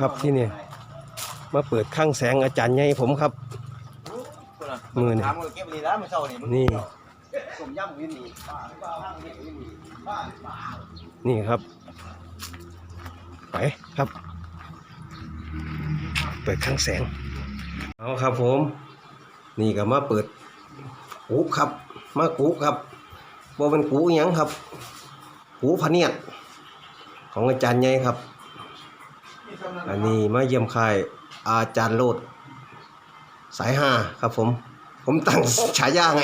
ครับที่นี่มาเปิดข้างแสงอาจารย์ใหญ่ผมครับ มือนี่ ถามว่าเก็บดีแล้วมันเศร้านี่มันนี่ต้มยำวินนี่ป้าป้าห้างนี่วินนี่ป้าป้านี่ครับ ไปครับ เปิดข้างแสง เอาครับผม นี่ก็มาเปิดกูครับ มากูครับบ่เป็นกูอิหยังครับ กูพะเนียดของอาจารย์ใหญ่ครับ อันนี้มาเยี่ยมค่ายอาจารย์โลด สายห้าครับผม ผมตั้งฉายาไง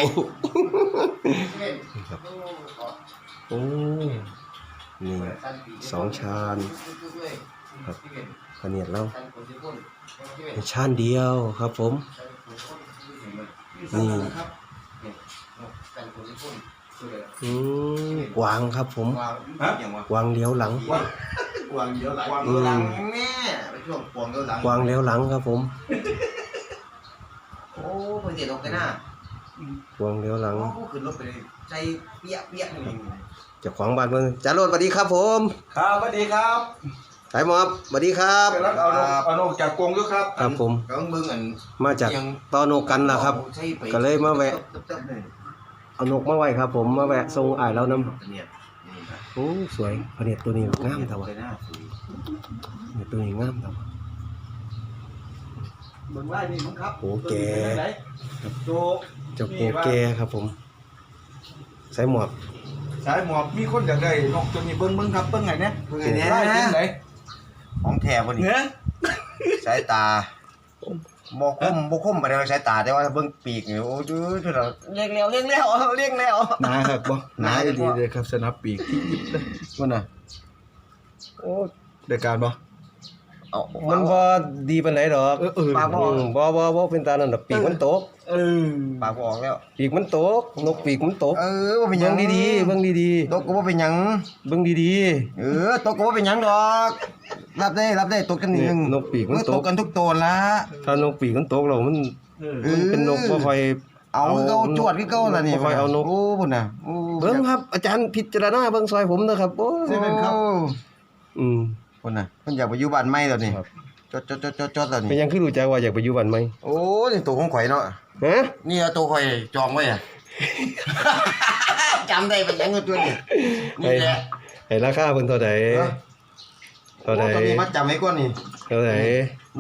ครับโอ้นี่สองชานครับพะเนียดแล้วชานเดียวครับผม นี่อืมกวางครับผมกวางเลี้ยวหลัง วางเดี๋ยวหลังวางเดี๋ยวหลังแม่ไปช่วงกวางเดี๋ยวหลังกวางเลี้ยวหลังครับผม โอ้ไปเด็ดออกไปหน้ากวางเลี้ยวหลังโอ้ขึ้นรถไปเลยใจเปี้ยเปี้ยนี่เจ้าของบ้านเมืองจารโรดสวัสดีครับผม ครับสวัสดีครับสายหมอบสวัสดีครับเดี๋ยวรับเอานกเอานกจากกรงด้วยครับ ครับผมกำลังเบิ่งอันมาจากตอนโนกันล่ะครับใช่ไปก็เลยมาแวะตึ๊บๆเลยเอานกมาไว้ครับ ผมมาแวะทรงอ่ายแล้วน้เนี่ยนี่ครับำ โอ้สวยพะเนียดตัวนี้งามแต่ว่าไปหน้าสวยเนี่ยตัวนี้งามแต่ว่าเบิ่งไล่นี่มึงครับโอ้แก่ตัวนี้เป็นไหนโจเจ้าโกแกครับ ผมใส่หมวกสายหมอบมีคนอยากได้นกตัวนี้เบิ่งเบิ่งครับเบิ่งไงเนี่ยเพิ่งไงเนี่ยไล่เป็นไหนของแท้บ่นี่เนี่ยสายตา บ่คมบ่คมไปในสายตาแต่ว่าถ้าเบิ่งปีกนี่โอ้ยคือเราเลี้ยงแล้วเลี้ยงแล้วเลี้ยงแล้ว หนาครับบ่หนาดีเลยครับสนับปีกที่ยิบเลยมันน่ะโอ้ได้การบ่เอา มันบ่ดีปานไหนดอกเออเออปากบ่อืมบ่บ่บ่เป็นตานั่นดอกปีกมันตกเออปากบ่ออกแล้วปีกมันตกนกปีกมันตกเออบ่เป็นหยัเบิ่งงดีๆเบิ่งดีตกก็บ่เป็นหยังๆเบิ่งดีเออตกก็บ่เป็นหยังดอก รับได้รับได้ตกกันนิดนึงเนี่ยนกปีกมันตกตกกันทุกตัวละๆถ้านกปีกมันตกแล้วมันเออเออมันเป็นนกบ่ค่อย เอาคือเก่าจวดคือเก่าล่ะนี่บ่ค่อยเอานก โอ้พุ่นน่ะโอ้เบิ่งครับอาจารย์พิจารณาเบิ่งซอยผมนะครับโอ้ใช่ไหมครับ อืม พุ่นน่ะเพิ่นอยากไปอยู่บ้านใหม่แล้วนี่ครับ จดจดจดจดจดแล้วเป็นนี่หยังคือรู้จักว่าอยากไปอยู่บ้านใหม่โอ้นี่ตัวของข่อยเนาะฮะนี่เอาตัวข่อยจองไว้อะ จำได้เป็นหยังเงินตัวนี้นี่แหละให้ราคาเพิ่นเท่าใดเออเท่าใดโอ้ตัวนี้มัดจำไว้ก่อนนี่ เท่าใด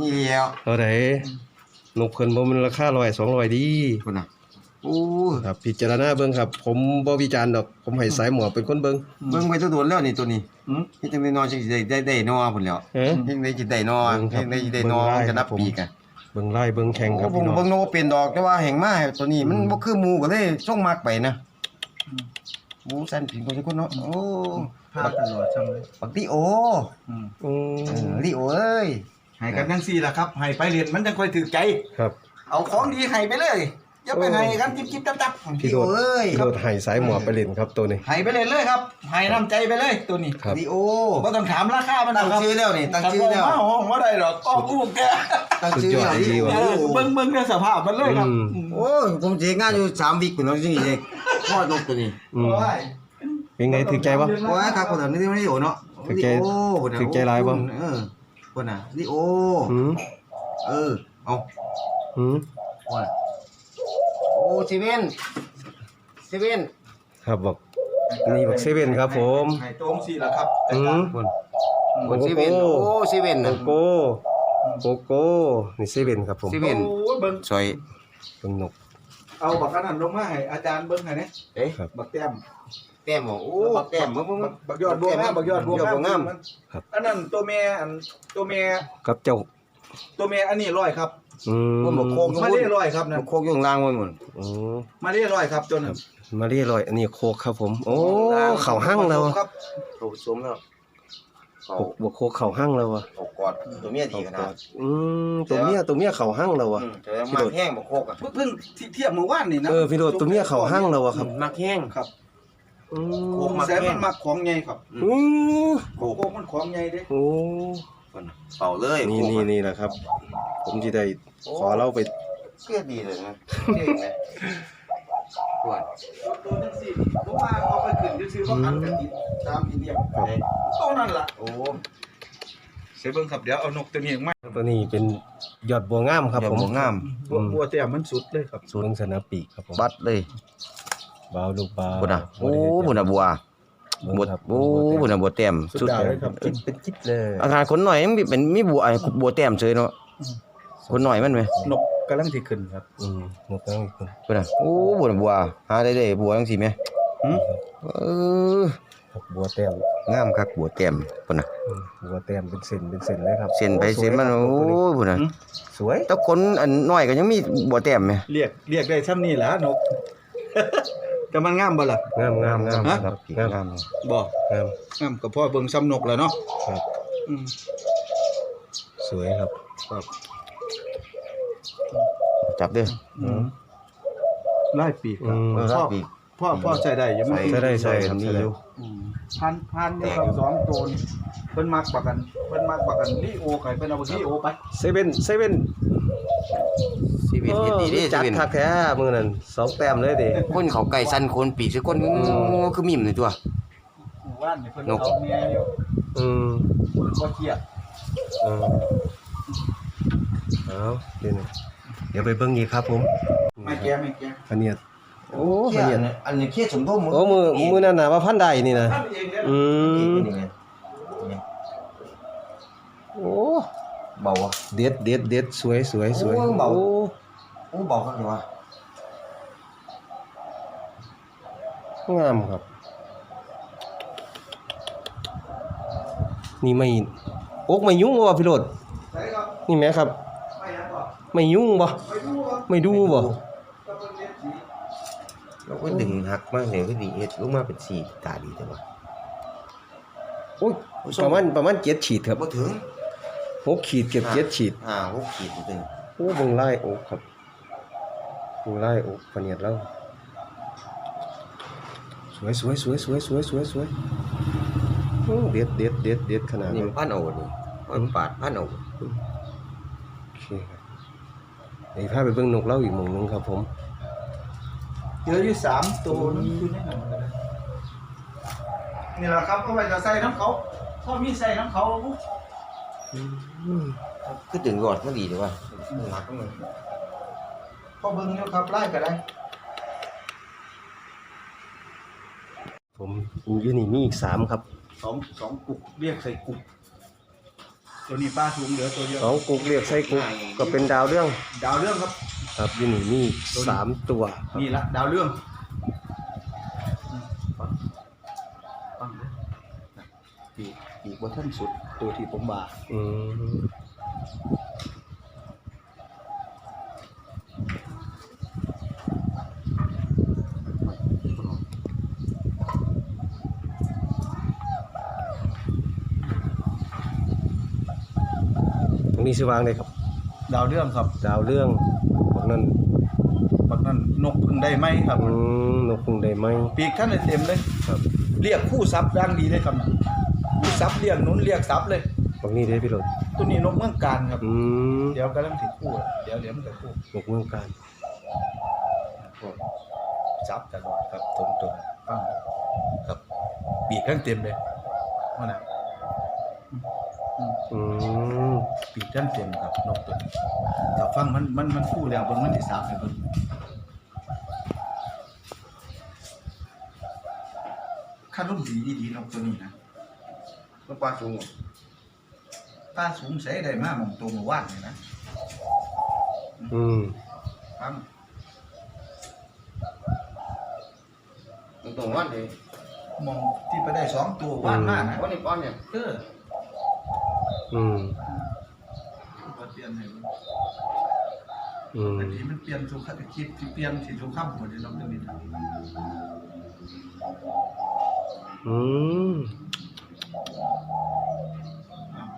นี่แล้วเท่าใดนกเพิ่นบ่มันราคา100 200ดีพุ่นน่ะ โอ้ครับพิจารณาเบิ่งครับ ผมบ่วิจารณ์ดอก ผมให้สายหมวกเป็นคนเบิ่งเบิ่งไปตัวโดนแล้วนี่ตัวนี้หืมเฮ็ดจังได๋นอนจังสิได้ได้ได้นอพุ่นแล้วฮะเฮ็ดจังได๋สิได้นอเบิ่งครัเฮ็บดจังได๋สิได้นอเบิ่งได้มันจะนับครับผมปีกอะเบิ่งไล่เบิ่งแข่งครับโอ้ผพี่มน้องเบิ่งโนบ่เป็นดอกแต่ว่าแห่งมาให้ตัวนี้มันบ่คือหมู่ก็เลยส่งมากไปนะหมูสันผิงคนทุกคนเนาะโอ้พาตลอดจังเลยบักติโออืมอืเอมอลิโอเอ้ยให้กันจังซี่ล่ะครับให้ไปเรียนมันจังค่อยถือใจครับ เอาของดีให้ไปเลย อย่าไปให้กันจิ๊บๆจับๆพี่ลิโดโอดเอ้ยพี่โดดให้สายหมวกไปเล่นครับตัวนี้ให้ไปเลยเลยครับให้น้ำใจไปเลยตัวนี้ครับลิโอบ่ต้องถามราคามันหรตั้องกครับชื่อแล้วนี่ตั้งชื่อแล้วมาห้องว่าได้ดอกก็อู้แกตั้งชื่อแล้วสุดยอดดีว่ะเออเบิ่งเบิ่งในสภาพมันเลยครับอืมอืมโอ้ยผมสิเฮ็ดงานอยู่3วิคพุ่นเนาะจังซี่เด้พอดนกตัวนี้อืมโอ้ยเป็นไงถือใจบ่โอ้ยครับคนนี้ลิโอเนาะถือใจลิโอพุ่นน่ะถือใจหลายบ่เออพุ่นน่ะลิโออืมเออเอาอืมว่า โอ้เซเว่นเซเว่นครับบอกนี่บอกเซเว่นครับ ผมให้ตรงสี่ล่ะครับอืมคนโกคนเซเว่นโก้โอ้เซเว่นโกน่ะโก้โกโก้นี่เซเว่นครับผมเซเว่นโอ้ยเบิ่งซอยเป็นนก เอาบักอันนั้นลงมาให้อาจารย์เบิ่งให้เนี่ยเอ๊ะครับ บักแต้มแต้มบ่โอ้แต้มมึงมึงบักบักยอดบัวงามบักยอดบัวยอดบัวงามมันครับ อันนั้นตัวแม่อันตัวแม่กับเจ้าตัวแม่อันนี้ร้อยครับ อืมคนบอกโคกมาเรียร้อยครับนั่นโคกอยู่ข้างล่างมันหมดอืมมาเรียร้อยครับตัวนั้นมาเรียร่อยอันนี้โคกครับผม โอ้เข่าหั่งแล้วอะครับโอ้สมแล้วเขาโคกบวกโคกเข่าหั่งแล้วอะเขากอดตัวเมียดีขนาดอืมตัวเมียตัวเมียเข่าหั่งแล้วอะอืมแต่ว่ามักแห้งบ่โคกอะเพิ่งเพิ่งที่เทียบเมื่อวานนี่นะเออพี่โดดตัวเมียเข่าหั่งแล้วอะครับมักแห้งครับอืโคกมมาแสนมันมักของใหญ่ครับอืมโคกมันของใหญ่เด้โอ้คนเป่าเลยนี่โคกนี่อะนี่แหละครับ ผมที่ได้ขอเล่าไปเสื้อดีเลยนะเท่ไหมปวดตัวนั้นสิเพราะว่าเอาไปขึ้นซื่อๆว่าอันกันติดตามอีเดียมครับตัวนั้นล่ะโอ้เบิ่งครับเดี๋ยวเอานกตัวนี้ออกมาตัวนี้เป็นยอดบัวงามครับอย่าผมบ่งามบัวบัวแต่มันสุดเลยครับสูงสนาปีกครับผมบัดเลยบาวลูกบาวบุญน่ะโอ้บุญน่ะบัวเบิ่งบัวครับโอ้บุญน่ะบัวแต้มสุดดาวเลยครับจิ๊บเป็นจิ๊บเลยอาการคนหน่อยมันเป็นมีบัวไอ้บัวแต้มเฉยเนาะ คนหน่อยมันไหมนกกำลังที่ขึ้นครับอืมหมดแล้วอีกคนบุญน่ะโอ้บุญน่ะบัวหาได้เลยบัวจังซี่แหมหืมเออบัวแต้มงามคักบัวแต้มพุ่นน่ะอืมบัวแต้มเป็นเส้นเป็นเส้นเลยครับเส้นไปเส้นมันโอ้ยพุ่นน่ะสวยแต่คนอันน้อยก็ยังมีบัวแต้มแหมเรียกเรียกได้ซ้ำนี่แหละนก แต่มันงามบ่ล่ะ งามงามงามฮะ ครับปีกงามงามบ่งามงามก็พอเบิ่งซ้ำนกแล้วเนาะครับอืมสวยครับครับ จับเด้ออืมไล่ปีกครับอืมเออพ่อปีก พ่อพ่อใส่ได้อยังไม่ใส่ได้ใส่ทำนี่อยู่อืมพันพันเดียวกับสองโจนเพิ่นมักบักกันเพิ่นมักบักกันลีโอไก่เพิ่นเอาบักลีโอไปเซเว่นเซเว่นชีวิตเฮ็ดดีเด้จัดชีวิตคักแท้มือนั่นสองแต้มเลยดิ คนเขาไก่สั้นคนปีกสิคนคือมิมนี่ตัว หมู่บ้านนี่เพิ่นนกเอาเมียอยู่อืมเพิ่นบ่เครียด เออเอาเดี๋ยวนะเดี๋ยวไปเบิ่งอีกครับ ผมไม่แก้ไม่แก้พะเนียดโอ้เขีพะยเนียดนอันนี้เขียนสมทบโอ้มือมือนั่นน่ะว่าพันใดนี่นะทำเองเด้ออืมนี่ไงโอ้เบาอะเด็ดเด็ดเด็ดสวยสวยสวยโอ้เบาโอ้โอ้เบาครับว่างามครับ นี่ไม่อกไม่ยุ่งบ่พี่โรดใส่ครับนี่แหม่ครับ ไม่ยังบ่ไม่ยุ่งบ่ไปดูครับไม่ดูบ่ก็เพิ่นเฮ็ดสีเราก็ดึงหักมากเลยก็ดีเอ็ดลงมาเป็นสีตาดีแต่ว่าโอ้ยประมาณประมาณเจ็ดขีดครับบ่ถึงหกขีดเก็บเจ็ดขีดห้าหกขีดถึงโอ้เบิ่งไล่อกครับเบิ่งไล่อกพะเนียดแล้วสวยสวยสวยสวยสวยสวยสวยโอ้เด็ดเด็ดเด็ดเด็ดขนาดนี่นี้มันพันเอานี่มันปาดพันเอาโอเคครับ เดี๋ยวพาไปเบิ่งนกเล่าอีกหมู่หนึงครับผมเหลืออยู่สามตัวนั่นอยู่ในนั้นก็ได้นี่แหละครับก็ไปจะใส่น้ำเขาพ่อมีใส่น้ำเขาคือดึงรอดมันดีแต่ว่าหักมันพ่อเบิ่งอยู่ครับไล่ก็ได้ผมอยู่นี่มีอีกสามครับ สองสองกุกเรียกใส่กุก ตัวนี้ป้าถุงเหลือตัวเดียวสองกุกเรียกไส้กุกก็เป็นดาวเรื่องดาวเรื่องครับ ครับอยู่นี่มีอีกสามตัวครับนี่ละดาวเรื่องอืมฟังฟังเด้อนะปีกปีกว่าท่านสุดตัวที่ผมบ่าอืม ตรงนี้ชื่อวางเลยครับ ดาวเรื่องครับดาวเรื่องพวกนั้นบักนั้นนกพึ่งได้ไหมครับ อืมนกคงได้ไหมปีกท่านได้เต็มเลยครับเรียกคู่ซับดังดีเลยครับคู่ซับเรียกหนุนเรียกซับเลยตรงนี้ได้พี่โรดตัวนี้นกเมืองการครับ อืมเดี๋ยวกำลังถึงคู่อะเดี๋ยวเดี๋ยวมันจะคู่นกเมืองการพวกซับตลอดครับตรงตรงๆปังครับปีกทั้งเต็มเลยว่านะ อืมอืมปีกท่านเต็มครับนกตัวนี้ถ้าฟังมันมันมันคู่แล้วเบิ่งมันที่สามเลยเบิ่งค่ารุ่นดีดีๆนกตัวนี้นะมันปลาสูงป้าสูงใส่ได้มากมองตัวเมื่อวานเลยนะอืมฟังมันตรงวันเลยมองที่ไปได้สองตัวว่านมากนะวันนี้ป้อนเนี่ยเออ อืมมาเปลี่ยนให้มันอืมอันนี้มันเปลี่ยนสุขภาพคิดที่เปลี่ยนที่สุขภาพหมดเลยเราตัวนี้นะอืมอ้าว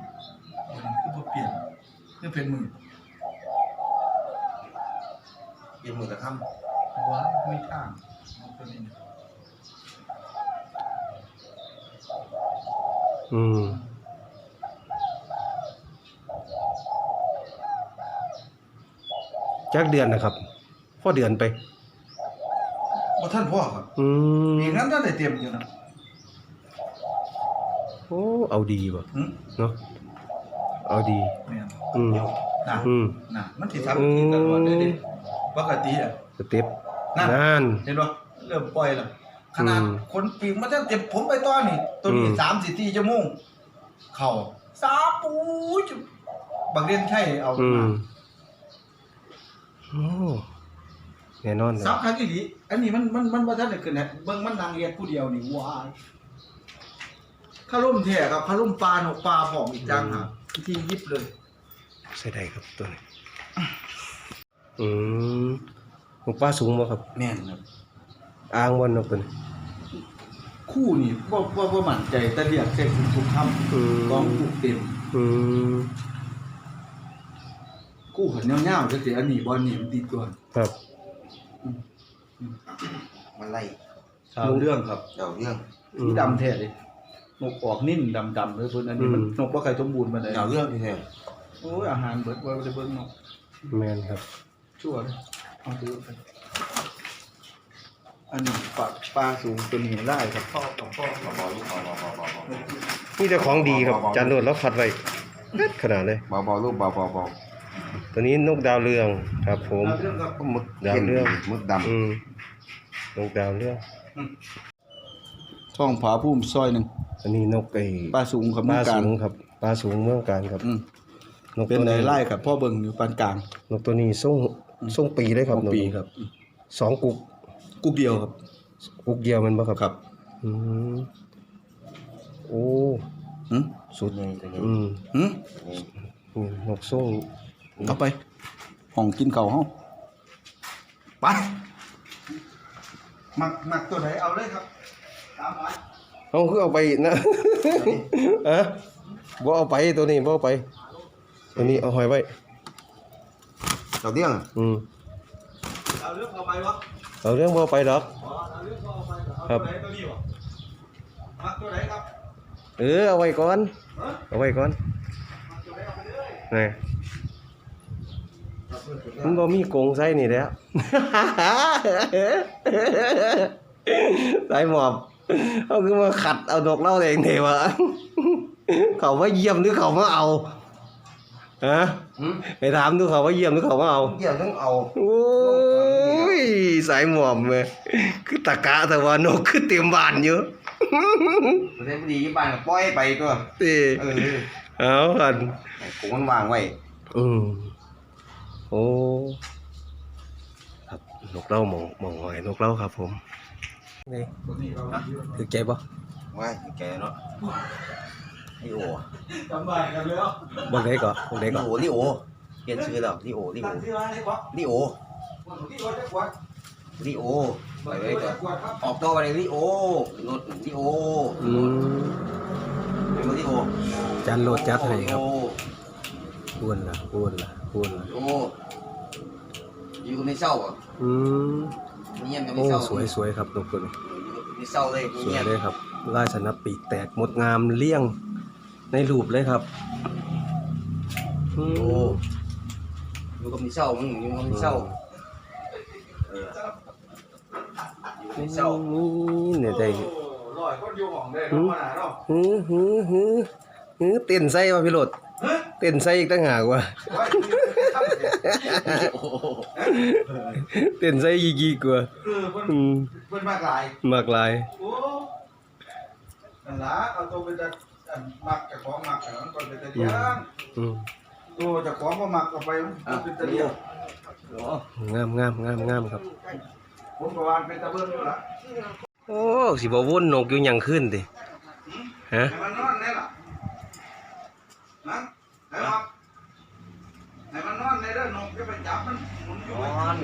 วันนี้คือบ่เปลี่ยนคือเป็นมือเป็นมือตะค่ว้าไม่ข้างเอาตัวนี้นะอืม จักเดือนนะครับพ่อเดือนไป บ่ท่านพ่อครับอืมปีนั้นท่านได้เตรียมอยู่นะโอ้เอาดีบ่หึเนาะเอาดี แม่นอืมน่ะอืมน่ะมันสิทำกินตลอดเลยดิปกติอะ สเต็ปนั่น นั่น เห็นป่ะเริ่มปล่อยแล้วขนาดอืมคนปีกมันจะเจ็บผมไปตอนนี่ตัวนี้อืม สามสิบสี่ชั่วโมงเข่าสาปูจุบางเรียนใช่เอาอืมมา โอ้แน่นอนเลยสามครั้งอีหลีอันนี้มันมันมันบ่ทันได้ขึ้นนะเบิ่งมันนางเรียนผู้เดียวนี่ว้ายคาร่มแท้ครับคาร่มปลาหนกปลาหอมอีกจังหากที่ยิบเลยใส่ได้ครับตัวนี้อืมนกปลาสูงบ่ครับ แม่นครับอ่างบนนกตัวนี้คู่นี่บ่บ่บ่มั่นใจแต่เรียกเสร็จทุกคำอืมกองผูกเต็มอืม คู่ขันยาวๆจังซี่อันนี้บ่อันนี้มันติดก่อนครับมันไล่ชาวเรื่องครับเดี๋ยวเรื่องอืสีมดำแท้เลยนกออกนิ่มดำๆเลยเพิ่นอันนี้มันอืมนกบ่ใครสมบูรณ์ปานใดเดี๋ยวเรื่องที่แท้โอ้ยอาหารเบิดบ่ได้เบิ่งนกแม่นครับ ชั่วเลยเอาดูไปอันนี้ปลาปลาสูงตัวนี้ไล่ครับพ่อกับพ่อเบาเบาลูกเบาเบาเบาเบาเบานี่แต่ของดีครับจานโดดแล้วคัดไว้เด็ดขนาดเลยเบาเบาลูกเบาเบาเบา ตัวนี้นกดาวเรืองครับ ผมเอาเรื่องครับก็มึกดาวเรื่องมึกดำอืมนกดาวเรืองช่องผาภูมิซอยหนึงอันนี้นกไอ้ปลาสูงครับปเมืลาองกลาสูงงครับปลาสูงเมืองการครับ อืมนกเป็นตัวไดนี้ไล่ครับพ่อเบิ่งอยู่ปานกลางนกตัวนี้ส่งส่งปีเลยครับของนกปีครับอืมสองกุกกุ๊กเดียวครับกุกเดียวมันบ่ครับครับอืมโอ้หึสุดนี่ตัวนี้อืมหึนี่นี่นกส่ง เอาไปห้องกินเก่าวเฮาไปมักมักตัวไหนเอาเลยครับตามมาเอาคือเอาไปนะอะบ่เอาไปตัวนี้บ่เอาไป ตัวนี้เอาหอยไว้เดี๋ยวเรื่องอืมเอาเรื่องเอาไปวะเอาเรื่องบ่เอาไปดอกอ๋อเอาเรื่องเอาไปเอาครับตัวไหนตัวนี้วะมักตัวไหนครับเออเอาไว้ก่อนฮะเอาไว้ก่อนมักตัวไหนเอาไปเลย นี่ มันบ่มีกรงใส่นี่แหล้ว สายหมอบเอาคือมาขัดเอาดอกเหล้าเองเถวะเขามาเยี่ยมหรือเขามาเอาฮะหืมไปถามดูเขาว่าเยี่ยมหรือเขามาเอาเกี่ยวต้องเอาโอ้ยสายหมอบเลยคือตะกะแต่ว่านกคือเต็มบ้านอยู่ประเทศดีบ้านก็ปล่อยไปตัวตีเออเอากันไอ้กูมันวางไว้อืม โอ้ครับนกเล่าหมองหมองหอยนกเล่าครับ ผมนี่ตัวนี้เอาถือใจปะไว้แกเนาะลิโอจำได้กันแล้วบอกได้ก่อนบอกได้ลิก่อนโอลิโอเปลี่ยนชื่อแล้วลิโอลิโอตั้งที่ร้านให้กว่าลิโอวันที่ร้านให้กว่าลิโอไปไปไว้ไว้ก่ก่ออนนกว่าครับออกตัวไปเลยลิโอรถลิโออืมเป็นลิโอจานโหลดจัดให้ครับ โอ้ อ้วนละอ้วนละอ้วนละโอ้อยู่กับไม่เศร้าอะอืมเงียบกับโอ้ไม่เศร้าสวยสวยครับนกตัวนี้ไม่เศร้าเลยสวยเงียบเลยครับลายสนับปีกแตกหมดงามเลี่ยงในรูปเลยครับอืโอ้มอยู่กับไม่เศร้ามึงอยู่กับไม่เศร้าเอออยู่กับไม่เศร้านี่เนี่ยได้ลอยคนอยู่ห้องได้เนาะมาหนาเนาะหือหือหือหือเต้นไส้ว่ะพี่โรด เฮ้ยเต้นไส้อีกตั้งหากว่ะไว้ทำเนี่ยโอ้โหเต้นไส้ยีกีกว่าเออเพิ่นอืมเพิ่นมากหลายมากลายโอ้นั่นล่ะเอาตัวเป็นจะอันมักเจะของมักแต่มันก่อนเป็นตะเดียงอืมตัวเจะของบ่มักเอาไปมันเป็นตะเดียงงามงามงามงามครับผมก็วานเป็นตะเบิ่งอยู่ล่ะโอ้สิบ่วนนกอยู่หยังขึ้นติฮะให้มันนอนแน่ล่ะ นะให้มันให้มันนอนในเด้อนกจะไปจับมันหมุนอยู่นไว้อน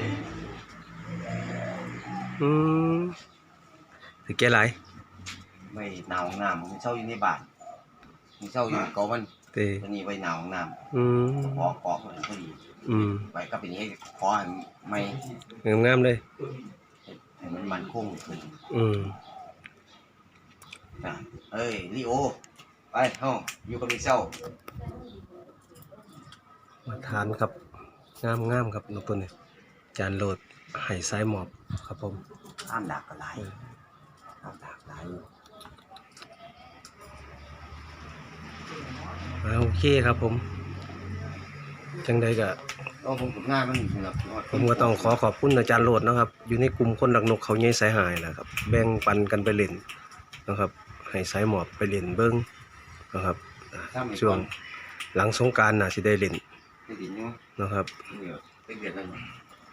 อืมสิแกหลายไม่หนาวน้ำมึงเศร้าอยู่ในบ้านมึงเศร้าอยู่เกามันเตตัวนี้ไว้หนาวน้อืมำขอขอมันพอดีอืมไว้ก็เป็นอย่างนี้ขอให้ไม่งามงามเลยให้มันมันคงขึ้นอืมนะเอ้ยลิโอไปห้องอยู่กับพี่เศร้า มาทานครับงามงามครับนกตัวนี้จานโหลดไห่สายหมอบครับผมห้ามดักก็หลายห้ามดักหลายอยู่อ่าโอเคครับผม จังใดก็ต้องคงกับง่ายมันสำหรับผมก็ต้องขอขอบคุณอาจารย์โรดนะครับ อยู่ในกลุ่มคนหลักนกเขาใหญ่สายหายนะครับ แบ่งปันกันไปเล่นนะครับ ให้สายหมอบไปเล่นเบิ้งนะครับอ่าช่วงหลังสงกรารน่ะสิได้เล่น ไปดินอยู่นะครับเนี่ยไปเบียดกันหน่อย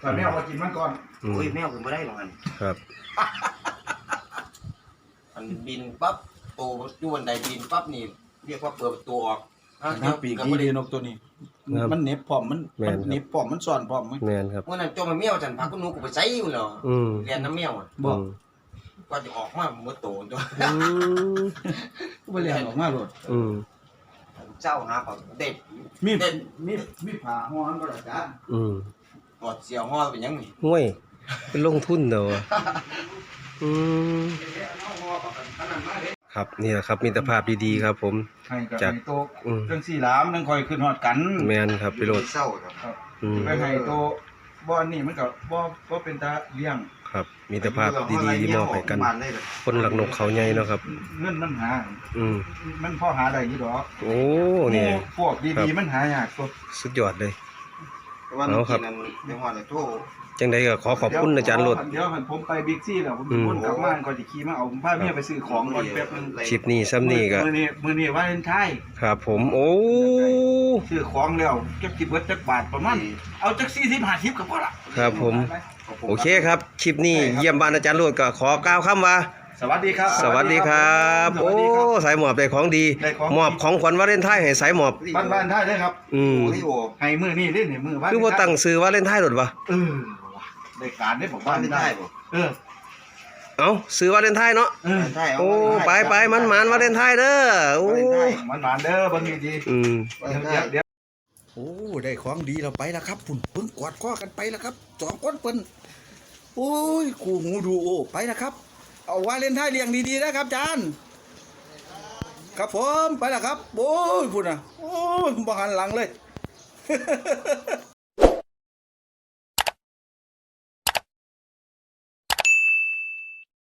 ถ้าไม่เอามากินมันก่อนอืมโอ้ยแมวขึ้นไม่ได้หรอกมันครับ มันบินปั๊บโตอยู่บนใดบินปั๊บนี่เรียกว่าเปิดประตูออกฮะนะปีกดีดีนกตัวนี้ ครับมันเหน็บพร้อมมันแม่มันนครับเหน็บพร้อมมันซ่อนพร้อมมันแมนครับ เมื่อนั้นจมมาแมวจันพักก็นูกูไปใส่อยู่แล้วอืมเรียนน้ำแมวอะบอกอืมกว่าจะออกมาเมื่อโตตัวอืมก็ไปเรียนออกมาโลดอืมเจ้าหาเขาเด็ด มีเด็ดมีมีผ้าห้อนก็ได้จ้าอืมกอดเสียวห่อเป็นหยังไงห่วยเป็นลงทุนเด้อวะอืมครับนี่แหละครับมิตรภาพดีๆครับ ผม ให้กับจาก ให้โตอืมเรื่องสี่หลามนั่งคอยขึ้นฮอดกันแมนครับพี่โรดเศร้าครับ อืม ไปให้โตบ่อนนี่มันก็บ่บ่เป็นตาเลี้ยง ครับมิตรภาพดีๆที่มอบให้กันบ้านเลยเลยคนหลักนกเขาใหญ่เนาะครับ เงินมันหา อืมมันพอหาได้อยู่ดอกโอ้นี่หมู่พวกครัดีบๆมันหายากตัวสุดยอดเลย แต่ว่าเอาครับ กินนั้นในหอดเลยโทษจังใดก็ขอขอบคุณอาจารย์โรดเดี๋ยวหันผมไปบิ๊กซี่แล้วผมอืม วนกลับบ้านก่อนสิขี่มาเอาผมพาเมียไปซื้อของก่อนแป๊บนึงคลิปนี้ซ้ำนี่ก็มื้อนี้มื้อนี้วาเลนไทน์ครับ ผมโอ้ซื้อของแล้วเก็บสิเบิดจักบาทประมาณ เอาจัก40 50ก็พอละครับผม โอเคครับ คลิปนี้เยี่ยมบ้านอาจารย์โรดก็ขอกล่าวคำว่า สวัสดีครับ สวัสดีครับสโอ้วัสดีครับ สายหมอบได้ของดีได้ของดีมอบของขวัญวาเลนไทน์ให้สายหมอบ บ้านบ้านไทยเด้อครับอืม โอ้ยโอ้ให้มื้อนี้เด้อนี่มื้อวาเลนไทน์คือว่าตั้งซื้อวาเลนไทน์โดดวะเออว่ะได้การได้บอกบ้าบ้านนไม่ได้ได้บ่เออเอ้าซื้อวาเลนไทน์เนาะเออได้เอาโอ้ไปไปมันมันวาเลนไทน์เด้อโอ้มันหวานเด้อเบิ่งดีอืมๆเดี๋ยวเดี๋ยว โอ้ได้ของดีเราไปแล้วครับพุ่นเพิ่งกอดข้อกันไปแล้วครับสองคนเพิ่นโอ้ยคู่หูดูโอไปแล้วครับ เอาวาเลนไทน์เลี้ยงดีๆนะครับจานครับผมไปแล้วครับ โอ้ยพุ่นอะโอ้ยบ่หันหลังเลย